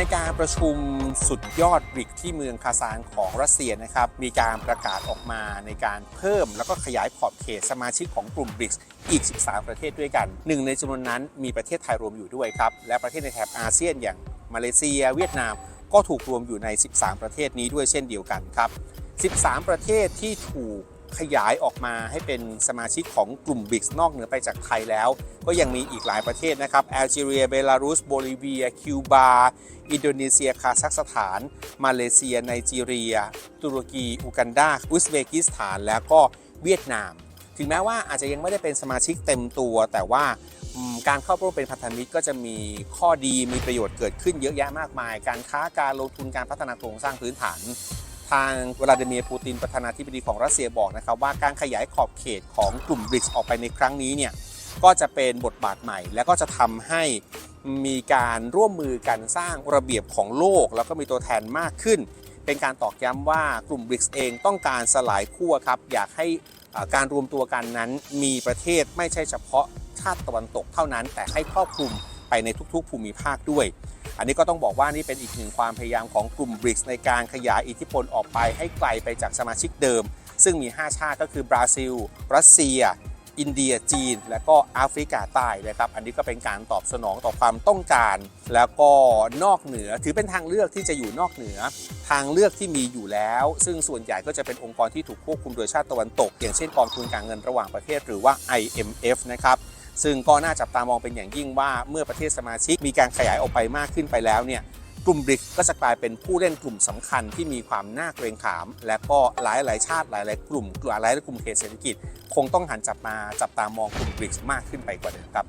ในการประชุมสุดยอดบริกที่เมืองคาซานของรัสเซียนะครับ มีการประกาศออกมาในการเพิ่มแล้วก็ขยายขอบเขตสมาชิกของกลุ่มบริกอีก 13 ประเทศด้วยกัน หนึ่งในจำนวนนั้นมีประเทศไทยรวมอยู่ด้วยครับ และประเทศในแถบอาเซียนอย่างมาเลเซีย เวียดนาม ก็ถูกรวมอยู่ใน 13 ประเทศนี้ด้วยเช่นเดียวกันครับ 13 ประเทศที่ถูก ขยายออกมาให้เป็นสมาชิกของกลุ่มบริกนอกเหนือไปจากไทยแล้ว ก็ยังมีอีกหลายประเทศนะครับแอลจีเรีย เบลารุส โบลิเวีย คิวบา อินโดนีเซีย คาซัคสถาน มาเลเซีย ไนจีเรีย ตุรกี อูกันดา อุซเบกิสถาน แล้วก็เวียดนาม ถึงแม้ว่าอาจจะยังไม่ได้เป็นสมาชิกเต็มตัว แต่ว่าการเข้าร่วมเป็นพันธมิตรก็จะมีข้อดีมีประโยชน์เกิดขึ้นเยอะแยะมากมาย การค้าการลงทุนการพัฒนาโครงสร้างพื้นฐาน ทางวลาดิเมียร์ปูตินประธานาธิบดีของรัสเซียบอกนะครับว่าการขยายขอบเขตของกลุ่มบริกออกไปในครั้งนี้เนี่ยก็จะเป็นบทบาทใหม่ และก็จะทำให้มีการร่วมมือกันสร้างระเบียบของโลก แล้วก็มีตัวแทนมากขึ้น เป็นการตอกย้ำว่ากลุ่มบริกเองต้องการสลายขั้วครับอยากให้การรวมตัวกันนั้นมีประเทศไม่ใช่เฉพาะชาติตะวันตกเท่านั้น แต่ให้ครอบคลุมไปในทุกๆภูมิภาคด้วย อันนี้ก็ต้องบอกว่านี่เป็นอีกหนึ่งความพยายามของกลุ่มบริกในการขยายอิทธิพลออกไปให้ไกลไปจากสมาชิกเดิม ซึ่งมี 5 ชาติก็คือบราซิล รัสเซีย อินเดียจีน และก็แอฟริกาใต้นะครับอันนี้ก็เป็นการตอบสนองต่อความต้องการ แล้วก็นอกเหนือถือเป็นทางเลือกที่จะอยู่นอกเหนือ ทางเลือกที่มีอยู่แล้ว ซึ่งส่วนใหญ่ก็จะเป็นองค์กรที่ถูกควบคุมโดยชาติตะวันตก อย่างเช่นกองทุนการเงินระหว่างประเทศหรือว่า IMF นะครับ ซึ่งก็น่าจับตามองเป็นอย่างยิ่งว่าเมื่อประเทศสมาชิกมีการขยายออกไปมากขึ้นไปแล้วเนี่ยกลุ่มบริกก็จะกลายเป็นผู้เล่นกลุ่มสำคัญที่มีความน่าเกรงขาม และก็หลายหลายชาติหลายหลายกลุ่มหลายหลายกลุ่มเขตเศรษฐกิจ คงต้องหันจับมาจับตามองกลุ่มบริกมากขึ้นไปกว่าเดิมครับ